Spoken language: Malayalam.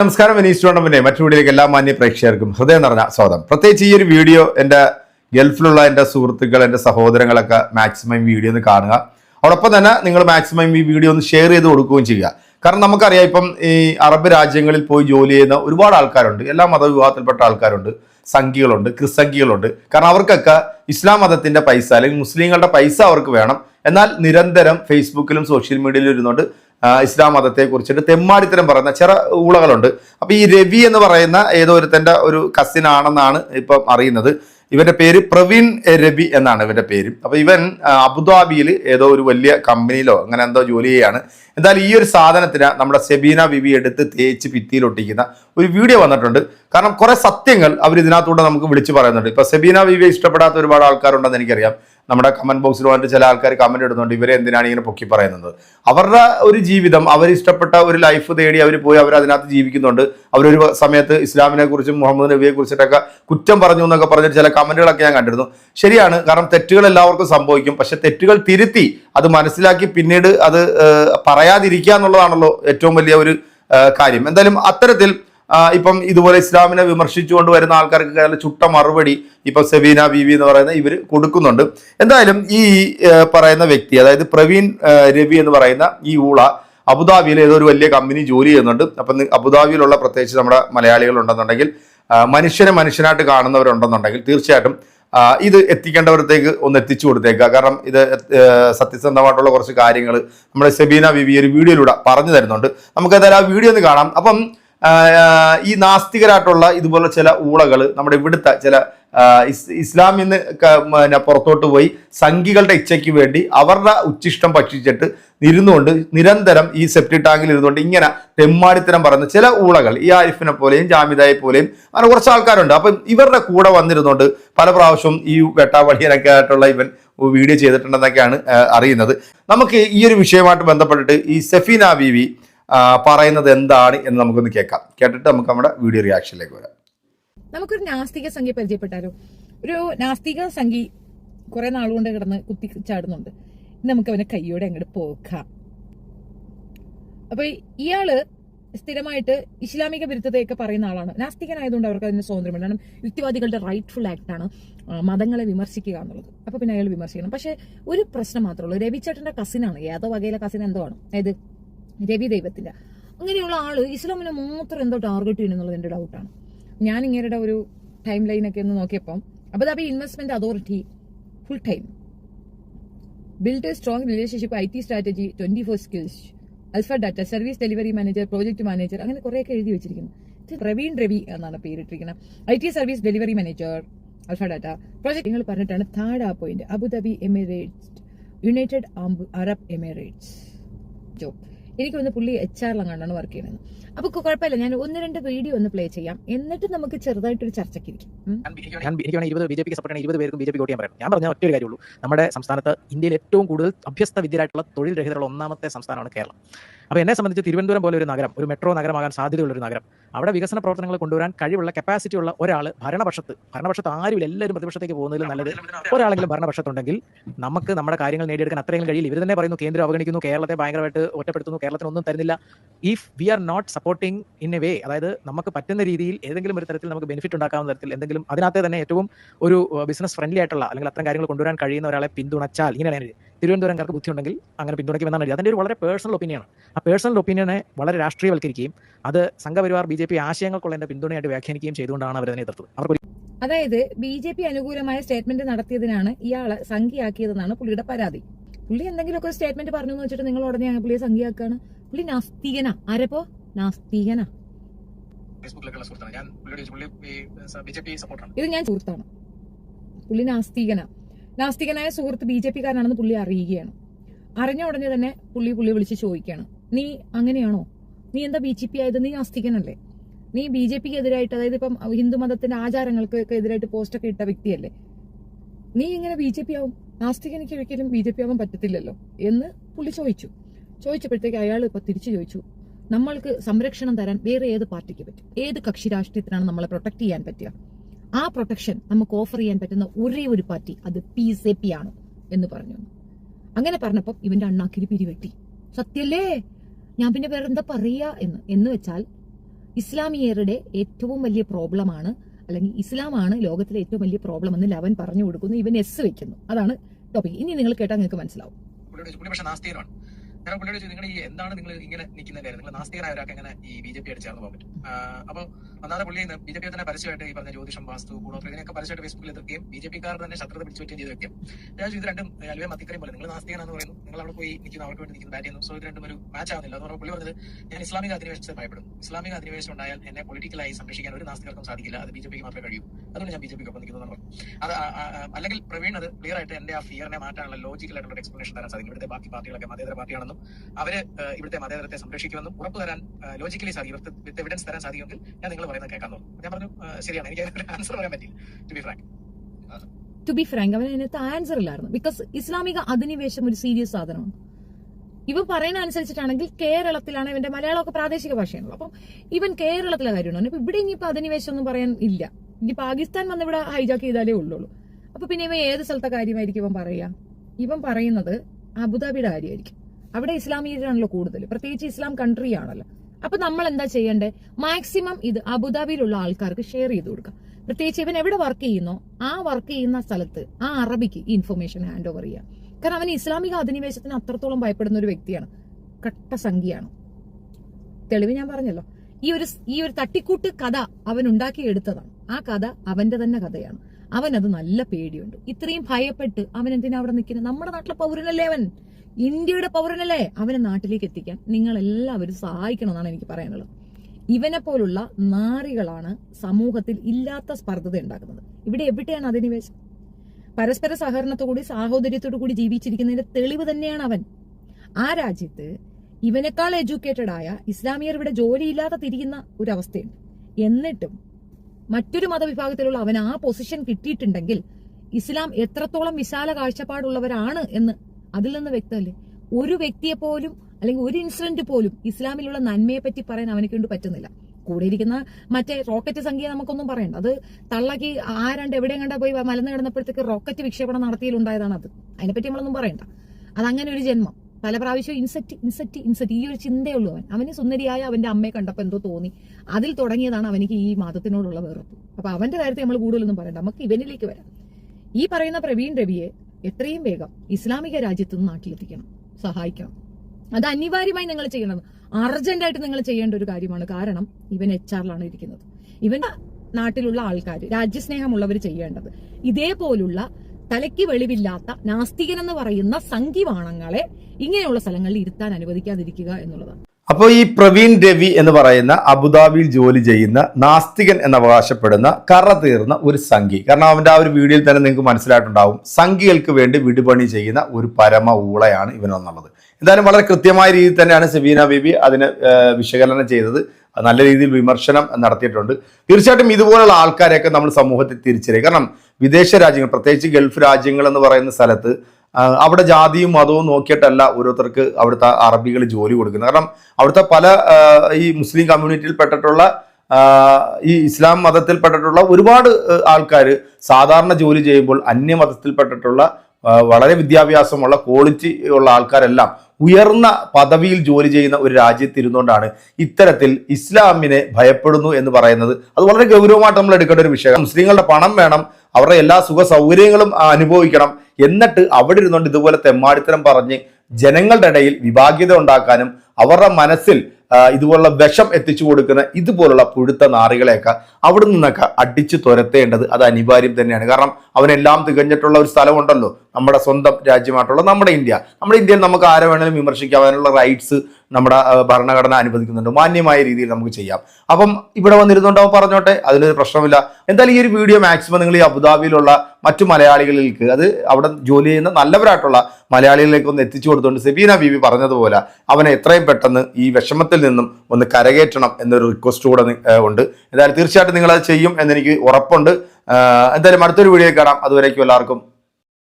നമസ്കാരം വിനീസ് ടൂർണമെന്റ് മറ്റു വീഡിയോയിലേക്ക് എല്ലാ മാന്യ പ്രേക്ഷകർക്കും ഹൃദയം നിറഞ്ഞ സ്വാഗതം. പ്രത്യേകിച്ച് ഈ ഒരു വീഡിയോ എന്റെ ഗൾഫിലുള്ള എന്റെ സുഹൃത്തുക്കൾ എന്റെ സഹോദരങ്ങളൊക്കെ മാക്സിമം വീഡിയോ ഒന്ന് കാണുക. അതോടൊപ്പം തന്നെ നിങ്ങൾ മാക്സിമം ഈ വീഡിയോ ഒന്ന് ഷെയർ ചെയ്ത് കൊടുക്കുകയും ചെയ്യുക. കാരണം നമുക്കറിയാം ഇപ്പം ഈ അറബ് രാജ്യങ്ങളിൽ പോയി ജോലി ചെയ്യുന്ന ഒരുപാട് ആൾക്കാരുണ്ട്. എല്ലാ മതവിഭാഗത്തിൽപ്പെട്ട ആൾക്കാരുണ്ട്. സംഖ്യകളുണ്ട് ക്രിസംഖ്യകളുണ്ട് കാരണം അവർക്കൊക്കെ ഇസ്ലാം മതത്തിന്റെ പൈസ അല്ലെങ്കിൽ മുസ്ലിങ്ങളുടെ പൈസ അവർക്ക് വേണം. എന്നാൽ നിരന്തരം ഫേസ്ബുക്കിലും സോഷ്യൽ മീഡിയയിലും ഇരുന്നുകൊണ്ട് ഇസ്ലാം മതത്തെ കുറിച്ചിട്ട് തെമ്മാടിത്തരം പറയുന്ന ചില ഊളകളുണ്ട്. അപ്പൊ ഈ രവി എന്ന് പറയുന്ന ഏതോ ഒരുത്തന്റെ ഒരു കസിൻ ആണെന്നാണ് ഇപ്പം അറിയുന്നത്. ഇവന്റെ പേര് പ്രവീൺ രവി എന്നാണ് ഇവന്റെ പേര്. അപ്പൊ ഇവൻ അബുദാബിയിൽ ഏതോ ഒരു വലിയ കമ്പനിയിലോ അങ്ങനെ എന്തോ ജോലി ചെയ്യാണ്. എന്തായാലും ഈ ഒരു സാധനത്തിന് നമ്മുടെ സെബീന വിവി എടുത്ത് തേച്ച് ഭിത്തിയിലൊട്ടിക്കുന്ന ഒരു വീഡിയോ വന്നിട്ടുണ്ട്. കാരണം കുറെ സത്യങ്ങൾ അവർ ഇതിനകത്തൂടെ നമുക്ക് വിളിച്ചു പറയുന്നുണ്ട്. ഇപ്പൊ സെബീന വിവിയെ ഇഷ്ടപ്പെടാത്ത ഒരുപാട് ആൾക്കാരുണ്ടെന്ന് എനിക്കറിയാം. നമ്മുടെ കമന്റ് ബോക്സിൽ വന്നിട്ട് ചില ആൾക്കാർ കമന്റ് ഇടുന്നുണ്ട് ഇവരെ എന്തിനാണ് ഇങ്ങനെ പൊക്കി പറയുന്നത്? അവരുടെ ഒരു ജീവിതം അവർ ഇഷ്ടപ്പെട്ട ഒരു ലൈഫ് തേടി അവർ പോയി അവർ അതിനകത്ത് ജീവിക്കുന്നുണ്ട്. അവരൊരു സമയത്ത് ഇസ്ലാമിനെ കുറിച്ചും മുഹമ്മദ് നബിയെ കുറിച്ചിട്ടൊക്കെ കുറ്റം പറഞ്ഞു എന്നൊക്കെ പറഞ്ഞിട്ട് ചില കമന്റുകളൊക്കെ ഞാൻ കണ്ടിരുന്നു. ശരിയാണ് കാരണം തെറ്റുകൾ എല്ലാവർക്കും സംഭവിക്കും. പക്ഷെ തെറ്റുകൾ തിരുത്തി അത് മനസ്സിലാക്കി പിന്നീട് അത് പറയാതിരിക്കുക എന്നുള്ളതാണല്ലോ ഏറ്റവും വലിയ ഒരു കാര്യം. എന്തായാലും അത്തരത്തിൽ ഇപ്പം ഇതുപോലെ ഇസ്ലാമിനെ വിമർശിച്ചുകൊണ്ട് വരുന്ന ആൾക്കാർക്ക് നല്ല ചുട്ട മറുപടി ഇപ്പം സെബീന ബീവി എന്ന് പറയുന്ന ഇവർ കൊടുക്കുന്നുണ്ട്. എന്തായാലും ഈ പറയുന്ന വ്യക്തി അതായത് പ്രവീൺ രവി എന്ന് പറയുന്ന ഈ ഊള അബുദാബിയിൽ ഏതോ ഒരു വലിയ കമ്പനി ജോലി ചെയ്യുന്നുണ്ട്. അപ്പം അബുദാബിയിലുള്ള പ്രത്യേകിച്ച് നമ്മുടെ മലയാളികൾ ഉണ്ടെന്നുണ്ടെങ്കിൽ മനുഷ്യനെ മനുഷ്യനായിട്ട് കാണുന്നവരുണ്ടെന്നുണ്ടെങ്കിൽ തീർച്ചയായിട്ടും ഇത് എത്തിക്കേണ്ടവരത്തേക്ക് ഒന്ന് എത്തിച്ചു കൊടുത്തേക്കുക. കാരണം ഇത് സത്യസന്ധമായിട്ടുള്ള കുറച്ച് കാര്യങ്ങൾ നമ്മുടെ സെബീന ബിബി ഒരു വീഡിയോയിലൂടെ പറഞ്ഞു തരുന്നുണ്ട്. നമുക്ക് എന്തായാലും ആ വീഡിയോ ഒന്ന് കാണാം. അപ്പം ഈ നാസ്തികരായിട്ടുള്ള ഇതുപോലെ ചില ഊളകൾ നമ്മുടെ ഇവിടുത്തെ ചില ഇസ്ലാമിൽ നിന്ന് പുറത്തോട്ട് പോയി സംഘികളുടെ ഇച്ഛയ്ക്ക് വേണ്ടി അവരുടെ ഉച്ചിഷ്ടം ഭക്ഷിച്ചിട്ട് ഇരുന്നുകൊണ്ട് നിരന്തരം ഈ സെപ്റ്റി ടാങ്കിൽ ഇരുന്നുകൊണ്ട് ഇങ്ങനെ തെമ്മാടിത്തരം പറയുന്ന ചില ഊളകൾ ഈ ആരിഫിനെ പോലെയും ജാമിദായെ പോലെയും അങ്ങനെ കുറച്ച് ആൾക്കാരുണ്ട്. അപ്പം ഇവരുടെ കൂടെ വന്നിരുന്നുകൊണ്ട് പല പ്രാവശ്യവും ഈ വെട്ടാവളിയനൊക്കെ ആയിട്ടുള്ള ഇവൻ വീഡിയോ ചെയ്തിട്ടുണ്ടെന്നൊക്കെയാണ് അറിയുന്നത്. നമുക്ക് ഈ ഒരു വിഷയമായിട്ട് ബന്ധപ്പെട്ടിട്ട് ഈ സെഫീന ബീവി പറയുന്നത് എന്താണ് എന്ന് നമുക്കൊന്ന് കേൾക്കാം. കേട്ടിട്ട് നമുക്ക് നമ്മുടെ വീഡിയോ റിയാക്ഷനിലേക്ക് വരാം. നമുക്കൊരു നാസ്തിക സംഖ്യ പരിചയപ്പെട്ടാലോ? ഒരു നാസ്തിക സംഖ്യ കുറെ നാളുകൊണ്ട് കിടന്ന് കുത്തി ചാടുന്നുണ്ട്. നമുക്ക് അവനെ കൈയോടെ അങ്ങോട്ട് പോക്കാം. അപ്പൊ ഇയാൾ സ്ഥിരമായിട്ട് ഇസ്ലാമിക വിരുദ്ധതയൊക്കെ പറയുന്ന ആളാണ്. നാസ്തികനായതുകൊണ്ട് അവർക്ക് അതിന് സ്വാതന്ത്ര്യമുണ്ട്. കാരണം യുക്തിവാദികളുടെ റൈറ്റ്ഫുൾ ആക്ട് ആണ് മതങ്ങളെ വിമർശിക്കുക എന്നുള്ളത്. അപ്പൊ പിന്നെ അയാൾ വിമർശിക്കണം. പക്ഷെ ഒരു പ്രശ്നം മാത്രമേ ഉള്ളൂ. രവിചേട്ടന്റെ കസിനാണ് ഏതോ വകയിലെ കസിൻ എന്തോ ആണ്. അതായത് രവി ദൈവത്തിന്റെ അങ്ങനെയുള്ള ആൾ ഇസ്ലാമിനെ മാത്രം എന്തോ ടാർഗറ്റ് ചെയ്യുന്നുള്ളത് എന്റെ ഡൗട്ടാണ് ഞാൻ ഇങ്ങനെയുടെ ഒരു ടൈം ലൈനൊക്കെ ഒന്ന് നോക്കിയപ്പം Abu Dhabi investment authority full time build a strong relationship I T strategy twenty four skills alpha data service delivery manager project manager അങ്ങനെ കുറേയൊക്കെ എഴുതി വെച്ചിരിക്കുന്നു. പ്രവീൺ രവി എന്നാണ് പേരിട്ടിരിക്കുന്നത്. I T service delivery manager alpha data project നിങ്ങൾ പറഞ്ഞിട്ടാണ് താഴെ ആ point Abu Dhabi Emirates United Arab Emirates job എനിക്കൊന്ന് പുള്ളി എച്ച് ആറിലങ്ങാണ്ടാണ് വർക്ക് ചെയ്യുന്നത് അപ്പൊ കുഴപ്പമില്ല. ഞാൻ ഒന്ന് രണ്ട് വീഡിയോ ഒന്ന് പ്ലേ ചെയ്യാം. എന്നിട്ട് നമുക്ക് ചെറുതായിട്ടൊരു ചർച്ചയ്ക്ക് ഇരിക്കും. ഞാൻ എനിക്ക് ഇരുപത് ബി ജെ പിക്ക് പേർക്കും പറയാം. ഞാൻ പറഞ്ഞ ഒറ്റ കാര്യമുള്ളൂ. നമ്മുടെ സംസ്ഥാനത്ത് ഇന്ത്യയിൽ ഏറ്റവും കൂടുതൽ അഭ്യസ്ത വിദ്യരായിട്ടുള്ള തൊഴിൽ രഹിതരുള്ള ഒന്നാമത്തെ സംസ്ഥാനമാണ് കേരളം. അപ്പോൾ എന്നെ സംബന്ധിച്ച് തിരുവനന്തപുരം പോലെ ഒരു നഗരം ഒരു മെട്രോ നഗരമാകാൻ സാധ്യതയുള്ള ഒരു നഗരം അവിടെ വികസന പ്രവർത്തനങ്ങൾ കൊണ്ടുവരാൻ കഴിവുള്ള കപ്പാസിറ്റി ഉള്ള ഒരാൾ ഭരണപക്ഷത്ത് ഭരണപക്ഷത്ത് ആരും എല്ലാവരും പ്രതിപക്ഷത്തേക്ക് പോകുന്നതിൽ നല്ലത് ഒരാളെങ്കിലും ഭരണപക്ഷത്തുണ്ടെങ്കിൽ നമുക്ക് നമ്മുടെ കാര്യങ്ങൾ നേടിയെടുക്കാൻ അത്രയും കഴിയില്ല ഇവർ തന്നെ പറയുന്നു കേന്ദ്രം അവഗണിക്കുന്നു കേരളത്തെ ഭയങ്കരമായിട്ട് ഒറ്റപ്പെടുത്തുന്നു കേരളത്തിന് ഒന്നും തരുന്നില്ല if we are not supporting in a way അതായത് നമുക്ക് പറ്റുന്ന രീതിയിൽ ഏതെങ്കിലും ഒരു തരത്തിൽ നമുക്ക് ബെനിഫിറ്റ് ഉണ്ടാക്കാവുന്ന തരത്തിൽ എന്തെങ്കിലും അതിനകത്ത് തന്നെ ഏറ്റവും ഒരു ബിസിനസ് ഫ്രണ്ട്ലി ആയിട്ടുള്ള അല്ലെങ്കിൽ അത്തരം കാര്യങ്ങൾ കൊണ്ടുവരാൻ കഴിയുന്ന ഒരാളെ പിന്തുണച്ചാൽ ഇങ്ങനെയാണ്. തിരുവനന്തപുരംകാർക്ക് ബുദ്ധിയുണ്ടെങ്കിൽ അങ്ങനെ പിന്തുണയ്ക്കുമെന്നാണ് എഴുതി അതിന്റെ ഒരു വളരെ പേഴ്സണൽ ഒപ്പീനിയാണ് ആ പേഴ്സണൽ ഒപ്പീനിയനെ വളരെ രാഷ്ട്രീയവൽക്കരിക്കുകയും അത് സംഘപരിവാർ ബി ജെ പി ആശയങ്ങൾക്കുള്ള എന്റെ പിന്തുണയായിട്ട് വ്യാഖ്യാനിക്കുകയും ചെയ്തുകൊണ്ടാണ് അവർ അതിനെ എതിർത്തത്. അവർക്ക് അതായത് ബി ജെ പി അനുകൂലമായ സ്റ്റേറ്റ്മെന്റ് നടത്തിയതിനാണ് ഇയാളെ സംഖ്യയാക്കിയതെന്നാണ് പുള്ളിയുടെ പരാതി. പുള്ളി എന്തെങ്കിലുമൊക്കെ സ്റ്റേറ്റ്മെന്റ് പറഞ്ഞു എന്ന് വെച്ചിട്ട് നിങ്ങൾ ഉടനെ പുള്ളിയെ സംഖ്യയാക്കാണ് പുള്ളി നാസ്തികനാ. ആരപ്പോ? നാസ്തികനാ. ഫേസ്ബുക്കിലൊക്കെയുള്ള സുഹൃത്താണ്. ഞാൻ പുള്ളി ബി ജെ പി സപ്പോർട്ടാണ് ഇത് ഞാൻ സുഹൃത്താണ്. പുള്ളി നാസ്തികനാ. നാസ്തികനായ സുഹൃത്ത് ബി ജെ പിക്കാരനാണെന്ന് പുള്ളി അറിയുകയാണ്. അറിഞ്ഞ ഉടനെ തന്നെ പുള്ളി പുള്ളി വിളിച്ച് ചോദിക്കുകയാണ്. നീ അങ്ങനെയാണോ? നീ എന്താ ബി ജെ പി ആയത്? നീ നാസ്തികനല്ലേ? നീ ബി ജെ പിക്ക് എതിരായിട്ട് അതായത് ഇപ്പം ഹിന്ദു മതത്തിന്റെ ആചാരങ്ങൾക്ക് എതിരായിട്ട് പോസ്റ്റൊക്കെ ഇട്ട വ്യക്തിയല്ലേ? നീ ഇങ്ങനെ ബി ജെ പി ആവും? നാസ്തികനിക്ക് ഒരിക്കലും ബി ജെ പി ആവാൻ പറ്റത്തില്ലല്ലോ? എന്ന് പുള്ളി ചോദിച്ചു. ചോദിച്ചപ്പോഴത്തേക്ക് അയാൾ ഇപ്പൊ തിരിച്ചു ചോദിച്ചു. നമ്മൾക്ക് സംരക്ഷണം തരാൻ വേറെ ഏത് പാർട്ടിക്ക് പറ്റും? ഏത് കക്ഷി രാഷ്ട്രീയത്തിനാണ് നമ്മളെ പ്രൊട്ടക്ട് ചെയ്യാൻ പറ്റുക? ആ പ്രൊട്ടക്ഷൻ നമുക്ക് ഓഫർ ചെയ്യാൻ പറ്റുന്ന ഒരേ ഒരു പാർട്ടി അത് പി എ പി ആണ് എന്ന് പറഞ്ഞു. അങ്ങനെ പറഞ്ഞപ്പോൾ ഇവന്റെ അണ്ണാക്കിരി പിരിവെട്ടി സത്യല്ലേ? ഞാൻ പിന്നെ വേറെ എന്താ പറയാ എന്ന്. എന്ന് വെച്ചാൽ ഇസ്ലാമിയരുടെ ഏറ്റവും വലിയ പ്രോബ്ലമാണ് അല്ലെങ്കിൽ ഇസ്ലാമാണ് ലോകത്തിലെ ഏറ്റവും വലിയ പ്രോബ്ലം എന്ന് ലവൻ പറഞ്ഞു കൊടുക്കുന്നു ഇവൻ എസ് വെക്കുന്നു. അതാണ് ടോപ്പിക് ഇനി നിങ്ങൾ കേട്ടാൽ നിങ്ങൾക്ക് മനസ്സിലാവും. കാരണം പുള്ളിയോട് ചോദിച്ചു നിങ്ങൾ ഈ എന്താണ് നിങ്ങൾ ഇങ്ങനെ നിൽക്കുന്ന കാര്യം? നിങ്ങൾ നാസ്തികരായ ഒരാൾക്ക് എങ്ങനെ ഈ ബി ജെ പി ആയിട്ട് പോകാൻ പറ്റും? അപ്പോൾ ഒന്നാമത്തെ പുള്ളി ബി ജെ പി തന്നെ പരസ്യമായിട്ട് ഈ പറഞ്ഞ ജ്യോതിഷം വാസ്തു കൂടോത്ര ഇതിനൊക്കെ പരസ്യമായിട്ട് ഫേസ്ബുക്കിൽ എതിർക്കുകയും ബി ജെ പിക്കാർ തന്നെ ശത്രുത പിടിച്ചു പറ്റുകയും ചെയ്ത് വെക്കും ഞാൻ ഇത് രണ്ടും അലുവേ മത്തിക്കറിയും പോലെ നിങ്ങൾ നാസ്തികനാന്ന് പറയുന്നു. നിങ്ങൾ അവിടെ പോയി നിൽക്കുന്ന അവർക്ക് വേണ്ടി നിൽക്കുന്ന ബാറ്റ് ചെയ്യുന്നു സോ ഇത് രണ്ടും ഒരു മാച്ച് ആവുന്നില്ല. എന്ന് പറഞ്ഞാൽ പുള്ളി പറഞ്ഞത് ഞാൻ ഇസ്ലാമിക അധിനിവേശത്തെ ഭയപ്പെടുന്നു ഇസ്ലാമിക അധിനിവേശം ഉണ്ടായാൽ എന്നെ പൊളിറ്റിക്കലായി സംരക്ഷിക്കാൻ ഒരു നാസ്തികർക്കും സാധിക്കില്ല. അത് ബി ജെ പിക്ക് മാത്രമേ കഴിയൂ. അതുകൊണ്ട് ഞാൻ ബി ജെ പിക്ക് ഒപ്പം നിൽക്കുന്നു അത് അല്ലെങ്കിൽ പ്രവീൺ അത് ക്ലിയർ ആയിട്ട് എന്റെ ആ ഫിയറിനെ മാറ്റാനുള്ള ഒരു എക്സ്പ്ലനേഷൻ തരാൻ സാധിക്കും. ഇവിടുത്തെ ബാക്കി പാർട്ടികളൊക്കെ മതേതര പാർട്ടിയാണെന്നും അവർ ഇവിടുത്തെ മതേതരത്തെ സംരക്ഷിക്കുമെന്നും ഉറപ്പ് തരാൻ ലോജിക്കലി സാധിക്കും. ഇവർക്ക് വിത്ത് എവിഡൻസ് തരാൻ സാധിക്കുമെങ്കിൽ ഞാൻ നിങ്ങൾ പറയുന്നത് കേൾക്കാൻ തോന്നും. ഞാൻ പറഞ്ഞു ശരിയാണ്. എനിക്ക് ആൻസർ പറയാൻ പറ്റില്ല to be frank to be frank അവൻ അതിനകത്ത് ആൻസർ ഇല്ലായിരുന്നു. ബിക്കോസ് ഇസ്ലാമിക അധിനിവേശം ഒരു സീരിയസ് സാധനമാണ്. ഇവ പറയുന്ന അനുസരിച്ചിട്ടാണെങ്കിൽ കേരളത്തിലാണ് ഇവന്റെ മലയാളമൊക്കെ പ്രാദേശിക ഭാഷയാണല്ലോ. അപ്പം ഇവൻ കേരളത്തിലെ കാര്യമാണ്. ഇപ്പൊ ഇവിടെ ഇനിയിപ്പോ അധിനിവേശം ഒന്നും പറയാൻ ഇല്ല. ഇനി പാകിസ്ഥാൻ വന്ന് ഇവിടെ ഹൈജാക്ക് ചെയ്താലേ ഉള്ളൂ അപ്പൊ പിന്നെ ഇവ ഏത് സ്ഥലത്തെ കാര്യമായിരിക്കും ഇവൻ പറയുക? ഇവൻ പറയുന്നത് അബുദാബിയുടെ കാര്യമായിരിക്കും. അവിടെ ഇസ്ലാമിയരാണല്ലോ കൂടുതൽ പ്രത്യേകിച്ച് ഇസ്ലാം കൺട്രി ആണല്ലോ അപ്പൊ നമ്മൾ എന്താ ചെയ്യണ്ടേ? മാക്സിമം ഇത് അബുദാബിയിലുള്ള ആൾക്കാർക്ക് ഷെയർ ചെയ്ത് കൊടുക്കുക. പ്രത്യേകിച്ച് ഇവൻ എവിടെ വർക്ക് ചെയ്യുന്നോ ആ വർക്ക് ചെയ്യുന്ന സ്ഥലത്ത് ആ അറബിക്ക് ഈ ഇൻഫർമേഷൻ ഹാൻഡ് ഓവർ ചെയ്യാം കാരണം അവൻ ഇസ്ലാമിക അധിനിവേശത്തിന് അത്രത്തോളം ഭയപ്പെടുന്ന ഒരു വ്യക്തിയാണ്. കട്ട സംഖ്യയാണ്. തെളിവ് ഞാൻ പറഞ്ഞല്ലോ. ഈ ഒരു ഈ ഒരു തട്ടിക്കൂട്ട് കഥ അവൻ ഉണ്ടാക്കിയെടുത്തതാണ് ആ കഥ അവന്റെ തന്നെ കഥയാണ്. അവൻ അത് നല്ല പേടിയുണ്ട്. ഇത്രയും ഭയപ്പെട്ട് അവൻ എന്തിനാ അവിടെ നിൽക്കുന്നത് നമ്മുടെ നാട്ടിലെ പൗരനല്ലേ അവൻ? ഇന്ത്യയുടെ പൗരനല്ലേ? അവനെ നാട്ടിലേക്ക് എത്തിക്കാൻ നിങ്ങൾ എല്ലാവരും സഹായിക്കണമെന്നാണ് എനിക്ക് പറയാനുള്ളത്. ഇവനെ പോലുള്ള നാറികളാണ് സമൂഹത്തിൽ ഇല്ലാത്ത സ്പർദ്ധത ഉണ്ടാക്കുന്നത്. ഇവിടെ എവിടെയാണ് അധിനിവേശം? പരസ്പര സഹകരണത്തോടുകൂടി സാഹോദര്യത്തോടു കൂടി ജീവിച്ചിരിക്കുന്നതിന്റെ തെളിവ് തന്നെയാണ് അവൻ. ആ രാജ്യത്ത് ഇവനേക്കാൾ എഡ്യൂക്കേറ്റഡ് ആയ ഇസ്ലാമിയർ ഇവിടെ ജോലിയില്ലാതെ തിരിയുന്ന ഒരു അവസ്ഥയുണ്ട് എന്നിട്ടും മറ്റൊരു മതവിഭാഗത്തിലുള്ള അവൻ ആ പൊസിഷൻ കിട്ടിയിട്ടുണ്ടെങ്കിൽ ഇസ്ലാം എത്രത്തോളം വിശാല കാഴ്ചപ്പാടുള്ളവരാണ് എന്ന് അതിൽ നിന്ന് വ്യക്തമല്ലേ? ഒരു വ്യക്തിയെ പോലും അല്ലെങ്കിൽ ഒരു ഇൻസിഡന്റ് പോലും ഇസ്ലാമിലുള്ള നന്മയെ പറ്റി പറയാൻ അവനെ കൊണ്ട് പറ്റുന്നില്ല. കൂടെ ഇരിക്കുന്ന മറ്റേ റോക്കറ്റ് സംഖ്യ നമുക്കൊന്നും പറയണ്ട. അത് തള്ളാക്കി ആരണ്ട് എവിടെ കണ്ടാ പോയി മലന്ന് കിടന്നപ്പോഴത്തേക്ക് റോക്കറ്റ് വിക്ഷേപണം നടത്തിയിലുണ്ടായതാണ് അത്. അതിനെപ്പറ്റി നമ്മളൊന്നും പറയണ്ട. അങ്ങനെ ഒരു ജന്മം. പല പ്രാവശ്യവും ഇൻസെറ്റ് ഇൻസെറ്റ് ഇൻസെറ്റ് ഈ ഒരു ചിന്തയുള്ളൂ അവൻ. അവന് സുന്ദരിയായ അവന്റെ അമ്മയെ കണ്ടപ്പോൾ എന്തോ തോന്നി. അതിൽ തുടങ്ങിയതാണ് അവനിക്ക് ഈ മതത്തിനോടുള്ള വെറുപ്പ്. അപ്പൊ അവന്റെ കാര്യത്തിൽ നമ്മൾ കൂടുതലൊന്നും പറയണ്ട. നമുക്ക് ഇവനിലേക്ക് വരാം. ഈ പറയുന്ന പ്രവീൺ രവിയെ എത്രയും വേഗം ഇസ്ലാമിക രാജ്യത്തു നിന്ന് നാട്ടിലെത്തിക്കണം. സഹായിക്കണം. അത് അനിവാര്യമായി നിങ്ങൾ ചെയ്യണം അർജന്റായിട്ട് നിങ്ങൾ ചെയ്യേണ്ട ഒരു കാര്യമാണ്. കാരണം ഇവൻ എച്ച് ആറിലാണ് ഇരിക്കുന്നത്. ഇവൻ നാട്ടിലുള്ള ആൾക്കാർ രാജ്യസ്നേഹമുള്ളവർ ചെയ്യേണ്ടത്. ഇതേപോലുള്ള തലയ്ക്ക് വെളിവില്ലാത്ത നാസ്തികൻ എന്ന് പറയുന്ന സംഘിവാണങ്ങളെ ഇങ്ങനെയുള്ള സ്ഥലങ്ങളിൽ ഇരുത്താൻ അനുവദിക്കാതിരിക്കുക എന്നുള്ളതാണ്. അപ്പോൾ ഈ പ്രവീൺ രവി എന്ന് പറയുന്ന അബുദാബിയിൽ ജോലി ചെയ്യുന്ന നാസ്തികൻ എന്ന് അവകാശപ്പെടുന്ന കറ തീർന്ന ഒരു സംഘി. കാരണം അവന്റെ ആ ഒരു വീഡിയോയിൽ തന്നെ നിങ്ങൾക്ക് മനസ്സിലായിട്ടുണ്ടാവും. സംഘികൾക്ക് വേണ്ടി വിടുപണി ചെയ്യുന്ന ഒരു പരമ ഊളയാണ് ഇവനെന്നുള്ളത് എന്തായാലും വളരെ കൃത്യമായ രീതിയിൽ തന്നെയാണ് സെബീന ബേബി അതിനെ വിശകലനം ചെയ്തത്. നല്ല രീതിയിൽ വിമർശനം നടത്തിയിട്ടുണ്ട്. തീർച്ചയായിട്ടും ഇതുപോലുള്ള ആൾക്കാരെയൊക്കെ നമ്മൾ സമൂഹത്തിൽ തിരിച്ചറിയും. കാരണം വിദേശ രാജ്യങ്ങൾ പ്രത്യേകിച്ച് ഗൾഫ് രാജ്യങ്ങൾ എന്ന് പറയുന്ന സ്ഥലത്ത് അവിടെ ജാതിയും മതവും നോക്കിയിട്ടല്ല ഓരോരുത്തർക്ക് അവിടുത്തെ അറബികൾ ജോലി കൊടുക്കുന്നത്. കാരണം അവിടുത്തെ പല ഈ മുസ്ലിം കമ്മ്യൂണിറ്റിയിൽ പെട്ടിട്ടുള്ള ഈ ഇസ്ലാം മതത്തിൽപ്പെട്ടിട്ടുള്ള ഒരുപാട് ആൾക്കാർ സാധാരണ ജോലി ചെയ്യുമ്പോൾ അന്യമതത്തിൽപ്പെട്ടിട്ടുള്ള വളരെ വിദ്യാഭ്യാസമുള്ള ക്വാളിറ്റി ഉള്ള ആൾക്കാരെല്ലാം ഉയർന്ന പദവിയിൽ ജോലി ചെയ്യുന്ന ഒരു രാജ്യത്ത് ഇരുന്നുകൊണ്ടാണ് ഇത്തരത്തിൽ ഇസ്ലാമിനെ ഭയപ്പെടുന്നു എന്ന് പറയുന്നത്. അത് വളരെ ഗൗരവമായിട്ട് നമ്മൾ എടുക്കേണ്ട ഒരു വിഷയം. മുസ്ലിങ്ങളുടെ പണം വേണം അവരുടെ എല്ലാ സുഖ സൗകര്യങ്ങളും അനുഭവിക്കണം എന്നിട്ട് അവിടെ ഇരുന്നുകൊണ്ട് ഇതുപോലെ തെമ്മാടിത്തരം പറഞ്ഞ് ജനങ്ങളുടെ ഇടയിൽ വിഭാഗ്യത ഉണ്ടാക്കാനും അവരുടെ മനസ്സിൽ ഇതുപോലുള്ള വിഷം എത്തിച്ചു കൊടുക്കുന്ന ഇതുപോലുള്ള പുഴുത്ത നാറികളെയൊക്കെ അവിടെ നിന്നൊക്കെ അടിച്ചു തുരത്തേണ്ടത് അത് അനിവാര്യം തന്നെയാണ്. കാരണം അവനെല്ലാം തികഞ്ഞിട്ടുള്ള ഒരു സ്ഥലമുണ്ടല്ലോ നമ്മുടെ സ്വന്തം രാജ്യമായിട്ടുള്ള നമ്മുടെ ഇന്ത്യ. നമ്മുടെ ഇന്ത്യയിൽ നമുക്ക് ആരെ വേണമെങ്കിലും വിമർശിക്കാം അതിനുള്ള റൈറ്റ്സ് നമ്മുടെ ഭരണഘടന അനുവദിക്കുന്നുണ്ട്. മാന്യമായ രീതിയിൽ നമുക്ക് ചെയ്യാം. അപ്പം ഇവിടെ വന്നിരുന്നുണ്ടോ പറഞ്ഞോട്ടെ? അതിനൊരു പ്രശ്നമില്ല. എന്തായാലും ഈ ഒരു വീഡിയോ മാക്സിമം നിങ്ങൾ ഈ അബുദാബിയിലുള്ള മറ്റു മലയാളികളിലേക്ക് അത് അവിടെ ജോലി ചെയ്യുന്ന നല്ലവരായിട്ടുള്ള മലയാളികളിലേക്ക് ഒന്ന് എത്തിച്ചു കൊടുത്തുകൊണ്ട് സെബീന ബീബി പറഞ്ഞതുപോലെ അവനെ എത്രയും പെട്ടെന്ന് ഈ വിഷമത്തിൽ നിന്നും ഒന്ന് കരകയറ്റണം എന്നൊരു റിക്വസ്റ്റ് കൂടെ ഉണ്ട്. എന്തായാലും തീർച്ചയായിട്ടും നിങ്ങളത് ചെയ്യും എന്നെനിക്ക് ഉറപ്പുണ്ട്. എന്തായാലും അടുത്തൊരു വീഡിയോ കാണാം. അതുവരേക്കും എല്ലാവർക്കും